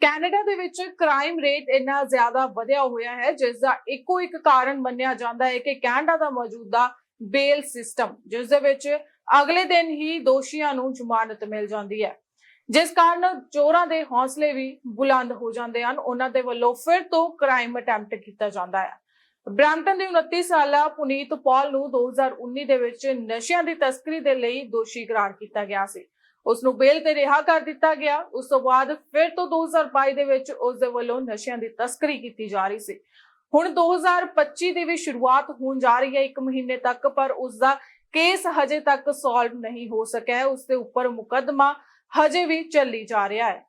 Canada ਦੇ ਵਿੱਚ crime rate ਇੰਨਾ ਜ਼ਿਆਦਾ ਵਧਿਆ ਹੋਇਆ ਹੈ ਜਿਸ ਦਾ ਇੱਕੋ ਇੱਕ ਕਾਰਨ ਮੰਨਿਆ ਜਾਂਦਾ ਹੈ ਕਿ ਕੈਨੇਡਾ ਦਾ ਮੌਜੂਦਾ ਬੇਲ ਸਿਸਟਮ ਜਿਸ ਦੇ ਵਿੱਚ ਅਗਲੇ ਦਿਨ ਹੀ ਦੋਸ਼ੀਆਂ ਨੂੰ ਜ਼ਮਾਨਤ ਮਿਲ ਜਾਂਦੀ ਹੈ। ਜਿਸ ਕਾਰਨ ਚੋਰਾਂ ਦੇ ਹੌਸਲੇ ਵੀ ਬੁਲੰਦ ਹੋ ਜਾਂਦੇ ਹਨ, ਉਹਨਾਂ ਦੇ ਵੱਲੋਂ ਫਿਰ ਤੋਂ ਕ੍ਰਾਈਮ ਅਟੈਂਪਟ ਕੀਤਾ ਜਾਂਦਾ ਹੈ। ਬ੍ਰੈਂਟਨ ਦੇ 29 ਸਾਲਾ ਪੁਨੀਤ ਪੌਲ ਨੂੰ 2019 ਦੇ ਵਿੱਚ ਨਸ਼ਿਆਂ ਦੀ ਤਸਕਰੀ ਦੇ ਲਈ ਦੋਸ਼ੀ ਕਰਾਰ ਕੀਤਾ ਗਿਆ ਸੀ। ਉਸ ਨੂੰ ਬੇਲ ਤੇ ਰਿਹਾ ਕਰ ਦਿੱਤਾ ਗਿਆ। ਉਸ ਤੋਂ ਬਾਅਦ ਫਿਰ ਤੋਂ 2022 ਦੇ ਵਿੱਚ ਉਸ ਦੇ ਵੱਲੋਂ ਨਸ਼ਿਆਂ ਦੀ ਤਸਕਰੀ ਕੀਤੀ ਜਾ ਰਹੀ ਸੀ। ਹੁਣ 2025 ਦੀ ਵੀ ਸ਼ੁਰੂਆਤ ਹੋਣ ਜਾ ਰਹੀ ਹੈ ਇੱਕ ਮਹੀਨੇ ਤੱਕ, ਪਰ ਉਸ ਦਾ ਕੇਸ ਹਜੇ ਤੱਕ ਸੋਲਵ ਨਹੀਂ ਹੋ ਸਕਿਆ ਹੈ। ਉਸ ਦੇ ਉੱਪਰ ਮੁਕੱਦਮਾ ਹਜੇ ਵੀ ਚੱਲੀ ਜਾ ਰਿਹਾ ਹੈ।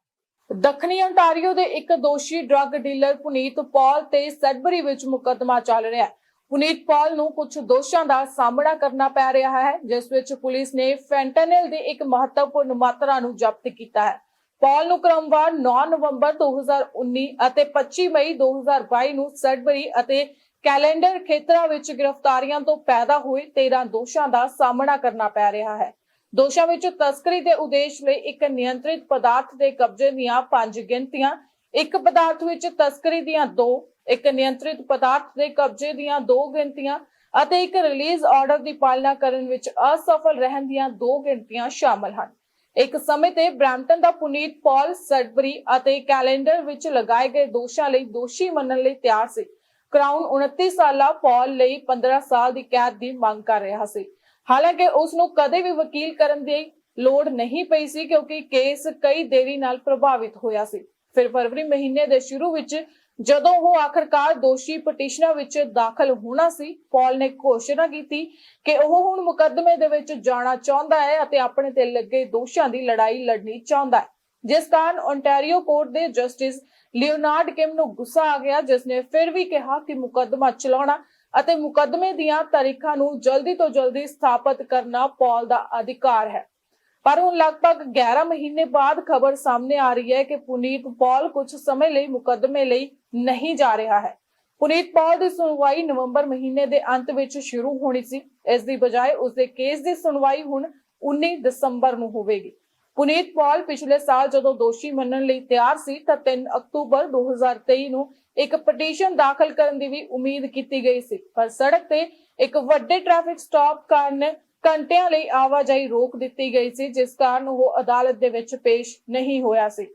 ਦੱਖਣੀ ਅੰਟਾਰੀਓ ਦੇ ਇੱਕ ਦੋਸ਼ੀ ਡਰੱਗ ਡੀਲਰ ਪੁਨੀਤ ਪੌਲ ਤੇ ਸੈਡਬਰੀ ਵਿੱਚ ਮੁਕੱਦਮਾ ਚੱਲ ਰਿਹਾ ਹੈ। ਪੁਨੀਤ ਪੌਲ ਨੂੰ ਕੁਝ ਦੋਸ਼ਾਂ ਦਾ ਸਾਹਮਣਾ ਕਰਨਾ ਪੈ ਰਿਹਾ ਹੈ, ਜਿਸ ਵਿੱਚ ਪੁਲਿਸ ਨੇ ਫੈਂਟਨਲ ਦੇ ਇੱਕ ਮਹੱਤਵਪੂਰਨ ਮਾਤਰਾ ਨੂੰ ਜ਼ਬਤ ਕੀਤਾ ਹੈ। ਪੌਲ ਨੂੰ ਕ੍ਰਮਵਾਰ 9 ਨਵੰਬਰ 2019 ਅਤੇ 25 ਮਈ 2022 ਨੂੰ ਸੈਡਬਰੀ ਅਤੇ ਕੈਲੰਡਰ ਖੇਤਰਾਂ ਵਿੱਚ ਗ੍ਰਿਫਤਾਰੀਆਂ ਤੋਂ ਪੈਦਾ ਹੋਏ 13 ਦੋਸ਼ਾਂ ਦਾ ਸਾਹਮਣਾ ਕਰਨਾ ਪੈ ਰਿਹਾ ਹੈ। ਦੋਸ਼ਾਂ ਵਿੱਚ ਤਸਕਰੀ ਦੇ ਉਦੇਸ਼ ਲਈ ਇੱਕ ਨਿਯੰਤਰਿਤ ਪਦਾਰਥ ਦੇ ਕਬਜ਼ੇ ਦੀਆਂ ਪੰਜ ਗਿਣਤੀਆਂ, ਇੱਕ ਪਦਾਰਥ ਵਿੱਚ ਤਸਕਰੀ ਦੀਆਂ ਦੋ ਇੱਕ ਨਿਯੰਤਰਿਤ ਪਦਾਰਥ ਦੇ ਕਬਜ਼ੇ ਦੀਆਂ ਦੋ ਗਿਣਤੀਆਂ ਅਤੇ ਇੱਕ ਰਿਲੀਜ਼ ਆਰਡਰ ਦੀ ਪਾਲਣਾ ਕਰਨ ਵਿੱਚ ਅਸਫਲ ਰਹਿਣ ਦੀਆਂ ਦੋ ਗਿਣਤੀਆਂ ਸ਼ਾਮਲ ਹਨ। ਇੱਕ ਸਮੇਂ ਤੇ ਬ੍ਰੈਂਟਨ ਦਾ ਪੁਨੀਤ ਪੌਲ ਸੈਡਬਰੀ ਅਤੇ ਕੈਲੰਡਰ ਵਿੱਚ ਲਗਾਏ ਗਏ ਦੋਸ਼ਾਂ ਲਈ ਦੋਸ਼ੀ ਮੰਨਣ ਲਈ ਤਿਆਰ ਸੀ। ਕਰਾਊਨ 29 ਸਾਲਾ ਪੌਲ ਲਈ 15 ਸਾਲ ਦੀ ਕੈਦ ਦੀ ਮੰਗ ਕਰ ਰਿਹਾ ਸੀ। ਹਾਲਾਂਕਿ ਉਸ ਨੂੰ ਕਦੇ ਵੀ ਵਕੀਲ ਕਰਨ ਦੀ ਲੋੜ ਨਹੀਂ ਪਈ ਸੀ ਕਿਉਂਕਿ ਕੇਸ ਕਈ ਦੇਰੀ ਨਾਲ ਪ੍ਰਭਾਵਿਤ ਹੋਇਆ ਸੀ। ਫਿਰ ਫਰਵਰੀ ਮਹੀਨੇ ਦੇ ਸ਼ੁਰੂ ਵਿੱਚ ਜਦੋਂ ਉਹ ਆਖਰਕਾਰ ਦੋਸ਼ੀ ਪਟੀਸ਼ਨਾਂ ਵਿੱਚ ਦਾਖਲ ਹੋਣਾ ਸੀ ਪੌਲ ਨੇ ਘੋਸ਼ਣਾ ਕੀਤੀ ਕਿ ਉਹ ਹੁਣ ਮੁਕੱਦਮੇ ਦੇ ਵਿੱਚ ਜਾਣਾ ਚਾਹੁੰਦਾ ਹੈ ਅਤੇ ਆਪਣੇ ਤੇ ਲੱਗੇ ਦੋਸ਼ਾਂ ਦੀ ਲੜਾਈ ਲੜਨੀ ਚਾਹੁੰਦਾ ਹੈ। ਜਿਸ ਕਾਰਨ ਓਨਟਾਰੀਓ ਕੋਰਟ ਦੇ ਜਸਟਿਸ ਲਿਓਨਾਰਡ ਕਿਮ ਨੂੰ ਗੁੱਸਾ ਆ ਗਿਆ, ਜਿਸ ਨੇ ਫਿਰ ਵੀ ਕਿਹਾ ਕਿ ਮੁਕੱਦਮਾ ਚਲਾਉਣਾ ਅਤੇ ਮੁਕੱਦਮੇ ਦੀਆਂ ਤਾਰੀਖਾਂ ਨੂੰ ਜਲਦੀ ਤੋਂ ਜਲਦੀ ਸਥਾਪਿਤ ਕਰਨਾ ਪੌਲ ਦਾ ਅਧਿਕਾਰ ਹੈ। ਪਰ ਹੁਣ ਲਗਭਗ 11 ਮਹੀਨੇ ਬਾਅਦ ਖਬਰ ਸਾਹਮਣੇ ਆ ਰਹੀ ਹੈ ਕਿ ਪੁਨੀਤ ਪੌਲ ਕੁਝ ਸਮੇਂ ਲਈ ਮੁਕੱਦਮੇ ਲਈ ਨਹੀਂ ਜਾ ਰਿਹਾ ਹੈ। ਪੁਨੀਤ ਪੌਲ ਦੀ ਸੁਣਵਾਈ ਨਵੰਬਰ ਮਹੀਨੇ ਦੇ ਅੰਤ ਵਿੱਚ ਸ਼ੁਰੂ ਹੋਣੀ ਸੀ। ਇਸ ਦੀ ਬਜਾਏ ਉਸ ਦੇ ਕੇਸ ਦੀ ਸੁਣਵਾਈ ਹੁਣ 19 ਦਸੰਬਰ ਨੂੰ ਹੋਵੇਗੀ। ਪੁਨੀਤ ਪੌਲ ਪਿਛਲੇ ਸਾਲ ਜਦੋਂ ਦੋਸ਼ੀ ਮੰਨਣ ਲਈ ਤਿਆਰ ਸੀ ਤਾਂ 3 ਅਕਤੂਬਰ 2023 ਨੂੰ ਇੱਕ ਪਟੀਸ਼ਨ ਦਾਖਲ ਕਰਨ ਦੀ ਵੀ ਉਮੀਦ ਕੀਤੀ ਗਈ ਸੀ। ਪਰ ਸੜਕ ਤੇ ਇੱਕ ਵੱਡੇ ਟ੍ਰੈਫਿਕ ਸਟਾਪ ਕਾਰਨ ਘੰਟਿਆਂ ਲਈ ਆਵਾਜਾਈ ਰੋਕ ਦਿੱਤੀ ਗਈ ਸੀ, ਜਿਸ ਕਾਰਨ ਉਹ ਅਦਾਲਤ ਦੇ ਵਿੱਚ ਪੇਸ਼ ਨਹੀਂ ਹੋਇਆ ਸੀ।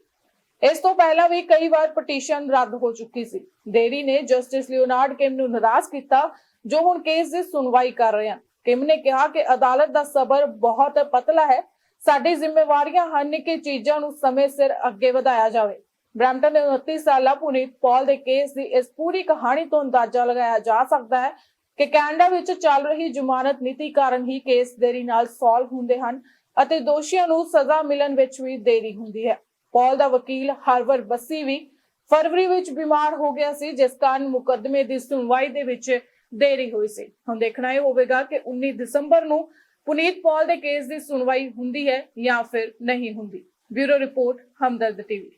ਇਸ ਤੋਂ ਪਹਿਲਾਂ ਵੀ ਕਈ ਵਾਰ ਪਟੀਸ਼ਨ ਰੱਦ ਹੋ ਚੁੱਕੀ ਸੀ। ਦੇਰੀ ਨੇ ਜਸਟਿਸ ਲਿਓਨਾਰਡ ਕਿਮ ਨੂੰ ਨਾਰਾਜ਼ ਕੀਤਾ, ਜੋ ਹੁਣ ਕੇਸ ਦੀ ਸੁਣਵਾਈ ਕਰ ਰਹੇ ਹਨ। ਕਿਮ ਨੇ ਕਿਹਾ ਕਿ ਅਦਾਲਤ ਦਾ ਸਬਰ ਬਹੁਤ ਪਤਲਾ ਹੈ। ਸਾਡੀ ਜ਼ਿੰਮੇਵਾਰੀਆਂ ਹਨ ਕਿ ਚੀਜ਼ਾਂ ਨੂੰ ਸਮੇਂ ਸਿਰ ਅੱਗੇ ਵਧਾਇਆ ਜਾਵੇ। ਬ੍ਰੈਂਟਨ ਦੇ 29 ਸਾਲਾ ਪੁਨੀਤ ਪੌਲ ਦੇ ਕੇਸ ਦੀ ਇਸ ਪੂਰੀ ਕਹਾਣੀ ਤੋਂ ਅੰਦਾਜ਼ਾ ਲਗਾਇਆ ਜਾ ਸਕਦਾ ਹੈ ਕਿ ਕੈਨੇਡਾ ਵਿੱਚ ਚੱਲ ਰਹੀ ਜ਼ਮਾਨਤ ਨੀਤੀ ਕਾਰਨ ਹੀ ਕੇਸ ਦੇਰੀ ਨਾਲ ਸੋਲਵ ਹੁੰਦੇ ਹਨ ਅਤੇ ਦੋਸ਼ੀਆਂ ਨੂੰ ਸਜ਼ਾ ਮਿਲਣ ਵਿੱਚ ਵੀ ਦੇਰੀ ਹੁੰਦੀ ਹੈ। ਪੌਲ ਦਾ ਵਕੀਲ ਹਰਵਰ ਬੱਸੀ ਵੀ ਫਰਵਰੀ ਵਿੱਚ ਬਿਮਾਰ ਹੋ ਗਿਆ ਸੀ, ਜਿਸ ਕਾਰਨ ਮੁਕੱਦਮੇ ਦੀ ਸੁਣਵਾਈ ਦੇ ਵਿੱਚ ਦੇਰੀ ਹੋਈ ਸੀ। ਹੁਣ ਦੇਖਣਾ ਇਹ ਹੋਵੇਗਾ ਕਿ 19 ਦਸੰਬਰ ਨੂੰ ਪੁਨੀਤ ਪੌਲ ਦੇ ਕੇਸ ਦੀ ਸੁਣਵਾਈ ਹੁੰਦੀ ਹੈ ਜਾਂ ਫਿਰ ਨਹੀਂ ਹੁੰਦੀ। Bureau report, Hamdard TV.